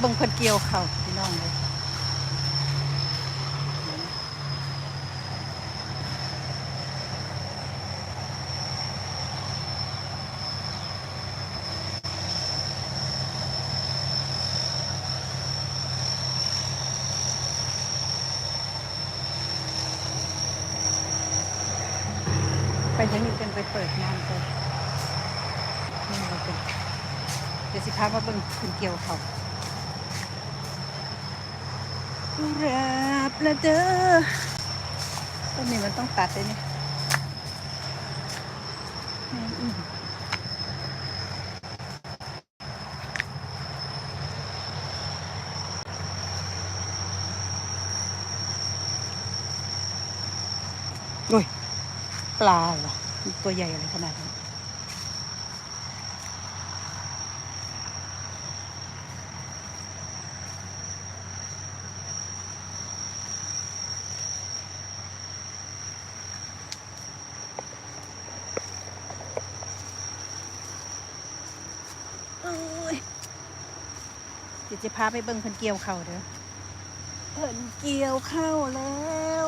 เบิ่งเพิ่นเกี่ยวเขาพี่น้องเลยไปทางนี้เป็นไปเปิดงานก่อนนี่เราเป็นเดี๋ยวสิพามาเบิ่งเพิ่นเกี่ยวเขา รับละเด้อต้นนี้มันต้องตัดเลยนี่โอ้ยปลาเหรอตัวใหญ่อะไรขนาดนี้น เอ้ยเดี๋ยวจะพาไปเบิ่งเพิ่นเกี่ยวเข้าวเด้อเพิ่นเกี่ยวเข้าวแล้ว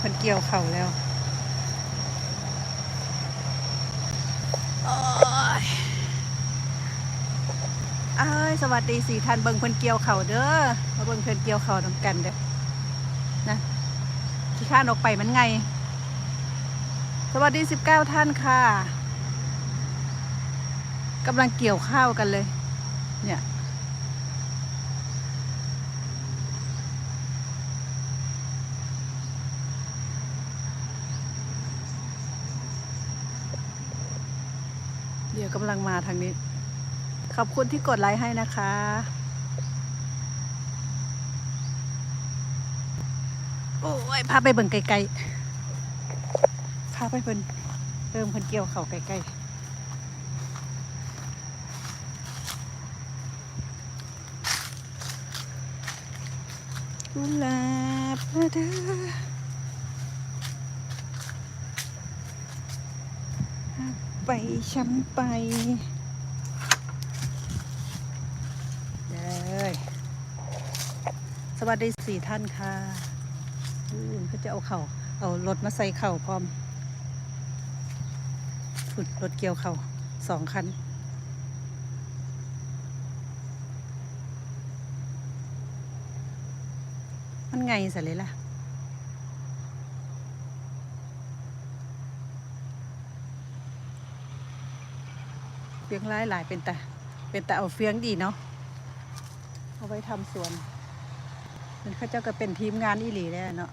เพิ่นเกี่ยวเข้าแล้วโอ้ยอ้ายสวัสดีสี่ท่านเบิ่งเพิ่นเกี่ยวเข้าเด้อมาเบิ่งเพิ่นเกี่ยวเข้าวนำกันเด้อนะขี้ข้านออกไปมันไง สวัสดีสิบเก้าท่านค่ะกำลังเกี่ยวข้าวกันเลย เนี่ย เดี๋ยวกำลังมาทางนี้ ขอบคุณที่กดไลค์ให้นะคะ โอ้ยพาไปเบิ่งไกลๆพาไปเพิ่นเติมเพิ่นเกี่ยวเขาไกลๆกุหลาบเด้อ ไปช้ำไปเลยสวัสดีสี่ท่านค่ะอืมเขาจะเอาเข่าเอารถมาใส่เข่าพร้อมฝุ่นรถเกี่ยวเข่าสองคันมันไงสิเลยล่ะ ฟียงร้ายหลายเป็นแต่เป็นแต่เอาเฟียงดีเนาะเอาไว้ทำสวนเป็นเข้าเจ้าก็เป็นทีมงานอีหลีแล้วเนาะ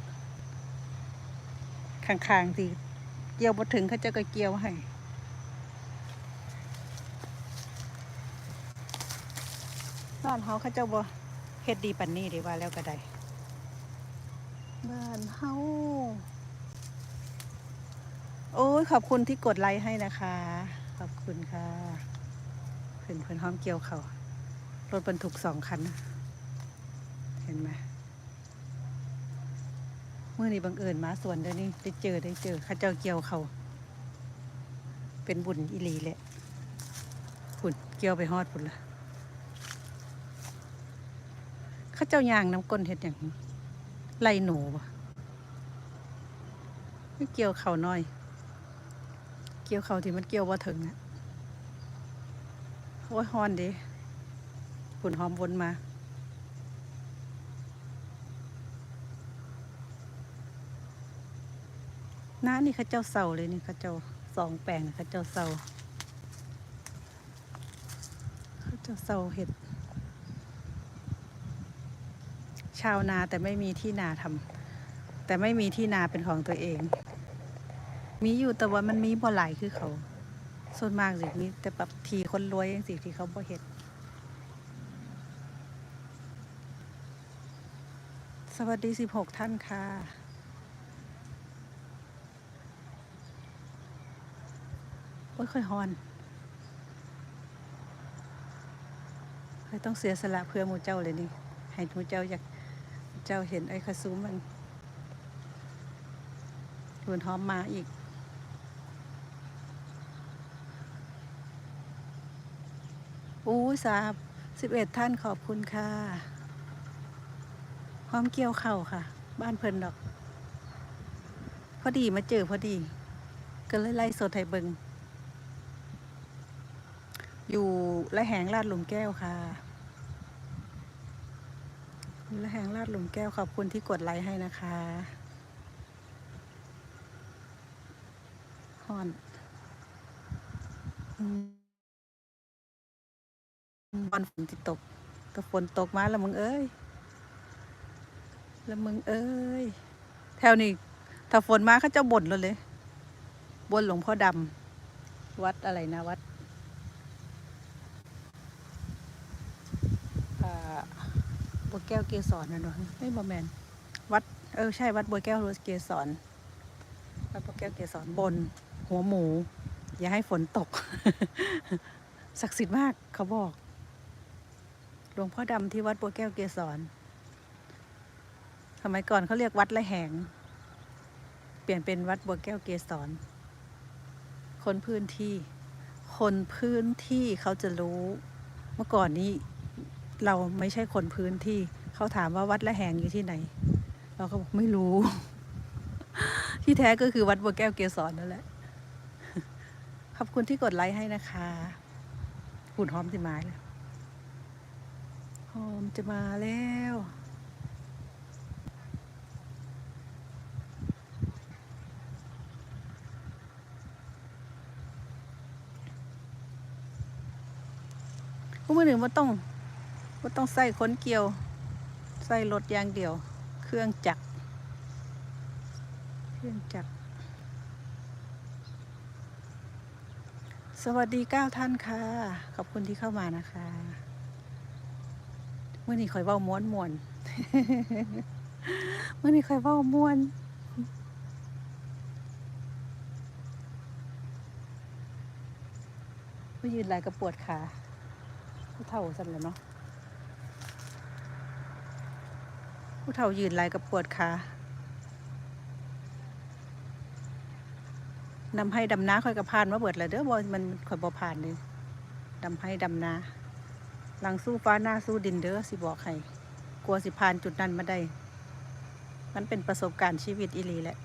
ข้างๆที่เกี่ยวบ่ถึงเขาเจ้าก็เกี่ยวให้บ้านเฮาเขาเจ้าบ่เฮ็ดดีปันนี้ดีว่าแล้วก็ได้บ้านเฮาโอ้ยขอบคุณที่กดไลค์ให้นะคะ ขอบคุณค่ะ เพื่อนเพื่อนห้อมเกี่ยวเขารถบรรทุกสองคัน เห็นไหมเมื่อนี้บังเอิญมาสวนเดี๋ยวนี้ได้เจอได้เจอข้าเจ้าเกี่ยวเขา เป็นบุญอีหลีแหละพุ่นเกี่ยวไปฮอดพุ่นละข้าเจ้ายางน้ำก้นเห็ดอย่างไล่หนูไม่เกี่ยวเขาน้อย เกี่ยวเขาที่มันเกี่ยวว่าถึงอะ โอ้ยฮอนดิฝุ่นหอมวนมาน้านี่ข้าเจ้าเศร้าเลยนี่ข้าเจ้าสองแปลงข้าเจ้าเศร้าข้าเจ้าเศร้าเห็ด ชาวนาแต่ไม่มีที่นาทำแต่ไม่มีที่นาเป็นของตัวเอง มีอยู่แต่ว่ามันมีบ่หลายคือเขา ส่วนมากสิมีแต่แบบทีคนรวยอย่างสิที่เขาบ่เห็ดสวัสดีสิบหกท่านค่ะ โอ้ยค่อยฮอนค่อยต้องเสียสละเพื่อมูเจ้าเลยนี่ ให้มูเจ้าอยากเจ้าเห็นไอ้คาซูมันหวนหอมมาอีก อู้สาบสิบเอ็ดท่านขอบคุณค่ะพร้อมเกี่ยวเข่าค่ะ บ้านเพิ่นดอก พอดีมาเจอพอดี ก็เลยไล่สดไทยเบิงอยู่ละแหงลาดหลุมแก้วค่ะอยู่ละแหงลาดหลุมแก้วขอบคุณที่กดไลค์ให้นะคะฮอน อืม อลฝนที่ตกก็ฝนตกมาแล้วมึงเอ้ยแล้วมึงเอ้ยแถวนี้ถ้าฝนมาเขาจะบ่นเลยเลยบนหลวงพ่อดำวัดอะไรนะวัดบัวแก้วเกสรนะเนาะไม่บอแมนวัดเออใช่วัดบัวแก้วรสเกสรวัดบัวแก้วเกสรบน หัวหมู อย่าให้ฝนตก ศักดิ์สิทธิ์มากเขาบอก หลวงพ่อดำที่วัดบัวแก้วเกสรสมัยก่อนเขาเรียกวัดละแหง เปลี่ยนเป็นวัดบัวแก้วเกสรคนพื้นที่ คนพื้นที่เขาจะรู้ เมื่อก่อนนี้เราไม่ใช่คนพื้นที่ เขาถามว่าวัดละแหงอยู่ที่ไหน เราก็บอกไม่รู้ ที่แท้ก็คือวัดบัวแก้วเกสรนั่นแหละ ขอบคุณที่กดไลค์ให้นะคะหุ่นหอมสิมาแล้วห อมจะมาแล้วผู้มือหนึ่งว่าต้องว่าต้องใส่ค้นเกี่ยว ใส่รถอย่างเดียว เครื่องจักรเครื่องจักรสวัสดีเก้าท่านค่ะ ขอบคุณที่เข้ามานะคะ มื่อนี้คอยเว้าม้วนมวนเมื่อนี้คอยเว้าม้วนไม่ยืนไหลายก็ปวดขาผู้เฒ่าสั่นแล้วเนาะผู้เฒ่ายืนไหลายก็ปวดขานำให้ดำนาคอยกระพานมาเบิดแล้วเด้อบอมันคอยบ่ผ่านเลยดำให้ดำนา หลังสู้ฟ้าหน้าสู้ดินเด้อสิบอกให้กลัวสิผ่านจุดนั้นมาได้ มันเป็นประสบการณ์ชีวิตอีหลีแหละ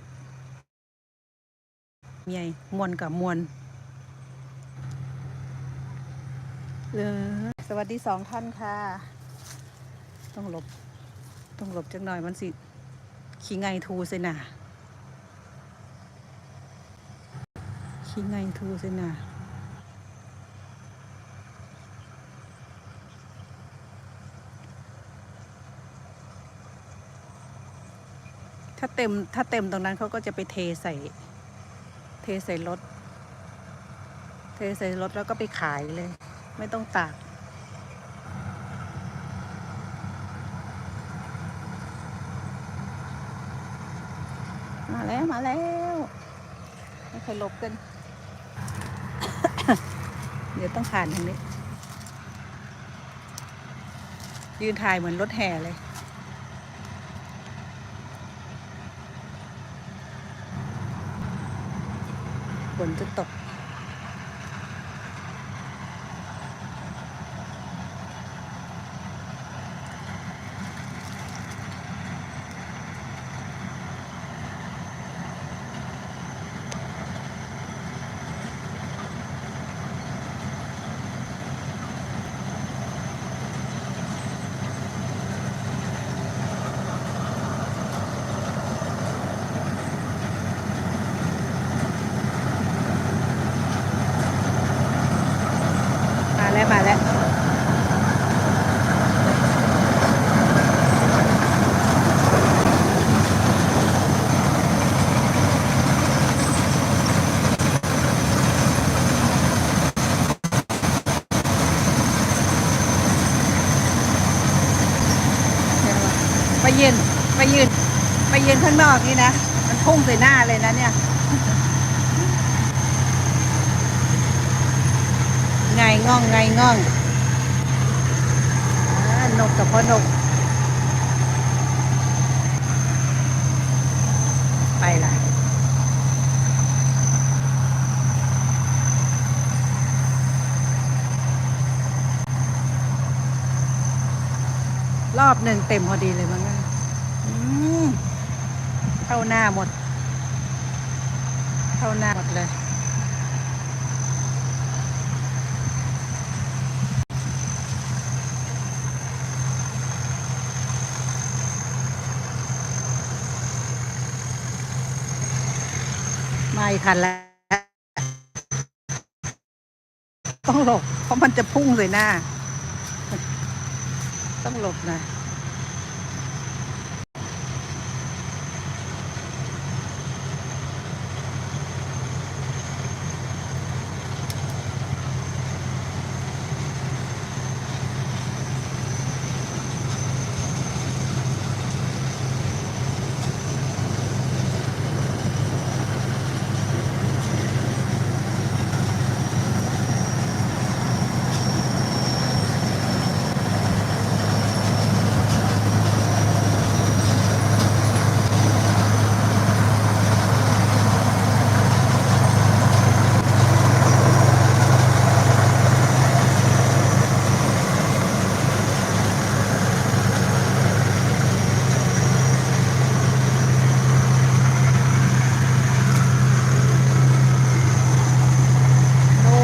เมียมวนกับมวนเออสวัสดีสองท่านค่ะ ต้องหลบ ต้องหลบจังหน่อยมันสิ ขี้ไงทูเสนาขี้ไงทูเสนา ถ้าเต็มถ้าเต็มตรงนั้นเขาก็จะไปเทใส่ เทใส่รถ เทใส่รถแล้วก็ไปขายเลย ไม่ต้องตากมาแล้วมาแล้วไม่เคยลบกัน เดี๋ยวต้องผ่านทางนี้ ยืนถ่ายเหมือนรถแห่เลย นจะตก ไปยืน ไปยืนข้างนอกนี่นะ มันพุ่งใส่หน้าเลยนะเนี่ย ไงง่องไงง่องอนกกับพ่อนก ไปละรอบหนึ่งเต็มพอดีเลยมั้ง เข้าหน้าหมด เข้าหน้าหมดเลยไม่ทันแล้ว ต้องหลบ เพราะมันจะพุ่งใส่หน้า ต้องหลบนะ โอ้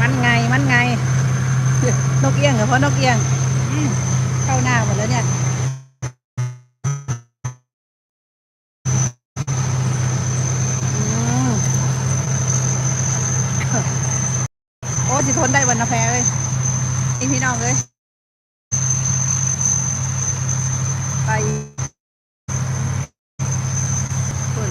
มันไง มันไง นกเอี้ยงเหรอเพราะนกเอี้ยงอืมเข้าหน้าหมดแล้วเนี่ย อืมโอ้สิทนได้วันนะแพ้เลยไอพี่น้องเลย ไปคุณ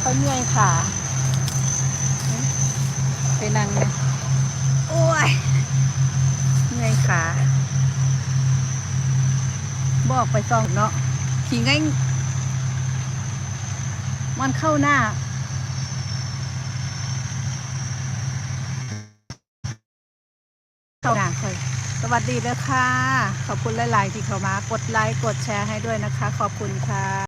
เขาเหนื่อยขา ไปนั่งเนี่ยโอ้ยเหนื่อยขาบอกไปซองเนาะขี่ไงมันเข้าหน้าเข้าหน้าเคยสวัสดีเลยค่ะ ขอบคุณหลาย ๆ ที่เข้ามากดไลค์ กดแชร์ให้ด้วยนะคะ ขอบคุณค่ะ